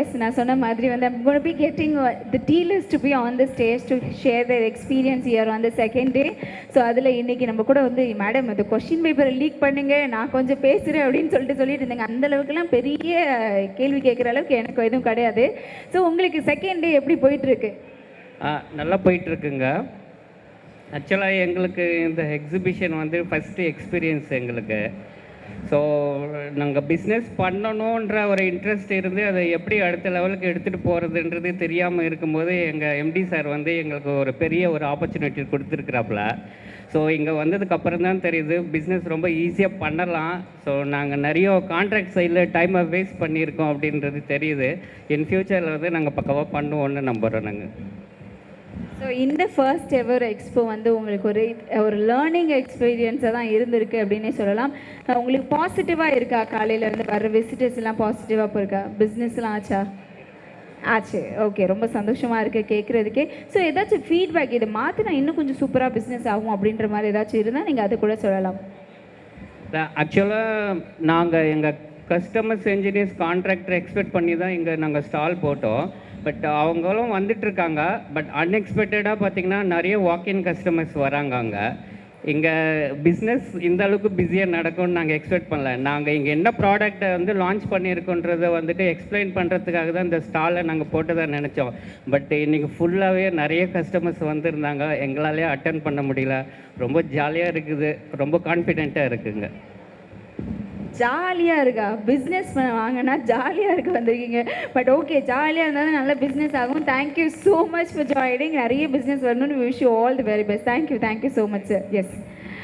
S நான் சொன்ன மாதிரி வந்து I'm going to be getting uh, the dealers to the on the stage the share their experience here on so அதில் இன்றைக்கி நம்ம கூட வந்து மேடம் அந்த கொஷின் பேப்பரை லீக் பண்ணுங்க நான் கொஞ்சம் பேசுகிறேன் அப்படின்னு சொல்லிட்டு சொல்லிட்டு இருந்தாங்க. அந்த அளவுக்குலாம் பெரிய கேள்வி கேட்குற அளவுக்கு எனக்கு எதுவும் கிடையாது. ஸோ உங்களுக்கு செகண்ட் டே எப்படி போயிட்டுருக்கு? ஆ நல்லா போயிட்டுருக்குங்க. ஆக்சுவலாக எங்களுக்கு இந்த எக்ஸிபிஷன் வந்து ஃபஸ்ட்டு எக்ஸ்பீரியன்ஸ் எங்களுக்கு. ஸோ நாங்கள் பிஸ்னஸ் பண்ணணுன்ற ஒரு இன்ட்ரெஸ்ட் இருந்து அதை எப்படி அடுத்த லெவலுக்கு எடுத்துகிட்டு போகிறதுன்றது தெரியாமல் இருக்கும்போது எங்கள் எம்டி சார் வந்து எங்களுக்கு ஒரு பெரிய ஒரு ஆப்பர்ச்சுனிட்டி கொடுத்துருக்குறாப்புல. ஸோ இங்கே வந்ததுக்கப்புறம் தான் தெரியுது பிஸ்னஸ் ரொம்ப ஈஸியாக பண்ணலாம். ஸோ நாங்கள் நிறைய கான்ட்ராக்ட் சைடில் டைமை வேஸ்ட் பண்ணியிருக்கோம் அப்படின்றது தெரியுது. இன் ஃப்யூச்சரில் வந்து நாங்கள் பக்கவாக பண்ணுவோன்னு நம்புகிறோம் நாங்கள் ஸோ இந்த ஃபர்ஸ்ட் எவர் எக்ஸ்போ வந்து உங்களுக்கு ஒரு ஒரு லேர்னிங் எக்ஸ்பீரியன்ஸாக தான் இருந்திருக்கு அப்படின்னே சொல்லலாம். உங்களுக்கு பாசிட்டிவாக இருக்கா? காலையிலேருந்து வர விசிட்டர்ஸ் எல்லாம் பாசிட்டிவாக போயிருக்கா பிஸ்னஸ்லாம் ஆச்சா? ஆச்சு. ஓகே ரொம்ப சந்தோஷமாக இருக்குது கேட்குறதுக்கே ஸோ ஏதாச்சும் ஃபீட்பேக் இதை மாற்றினா இன்னும் கொஞ்சம் சூப்பராக பிஸ்னஸ் ஆகும் அப்படின்ற மாதிரி ஏதாச்சும் இருந்தால் நீங்கள் அது கூட சொல்லலாம். ஆக்சுவலாக நாங்கள் எங்கள் கஸ்டமர்ஸ் என்ஜினியர்ஸ் கான்ட்ராக்டர் எக்ஸ்பெக்ட் பண்ணி தான் இங்கே நாங்கள் ஸ்டால் போட்டோம். பட் uh, அவங்களும் வந்துட்டுருக்காங்க. பட் அன்எக்ஸ்பெக்டடாக பார்த்தீங்கன்னா நிறைய வாக்கின் கஸ்டமர்ஸ் வராங்க அங்கே. இங்கே பிஸ்னஸ் இந்த அளவுக்கு பிஸியாக நடக்கும்னு நாங்கள் எக்ஸ்பெக்ட் பண்ணல. நாங்கள் இங்கே என்ன ப்ராடக்ட்டை வந்து லான்ச் பண்ணியிருக்கோன்றதை வந்துட்டு எக்ஸ்பிளைன் பண்ணுறதுக்காக தான் இந்த ஸ்டாலை நாங்கள் போட்டதாக நினச்சோம். பட் இன்றைக்கி ஃபுல்லாகவே நிறைய கஸ்டமர்ஸ் வந்திருந்தாங்க. எங்களாலே அட்டன் பண்ண முடியல. ரொம்ப ஜாலியாக இருக்குது. ரொம்ப கான்ஃபிடென்ட்டாக இருக்குங்க. ஜாலியாக இருக்கா. பிஸ்னஸ் பண்ண வாங்கினா ஜாலியாக இருக்க வந்திருக்கீங்க. பட் ஓகே ஜாலியாக இருந்தால் நல்ல பிஸ்னஸ் ஆகும். Thank you so much for joining நிறைய பிஸ்னஸ் வரணும்னு wish you all the very best thank you thank you so much sir yes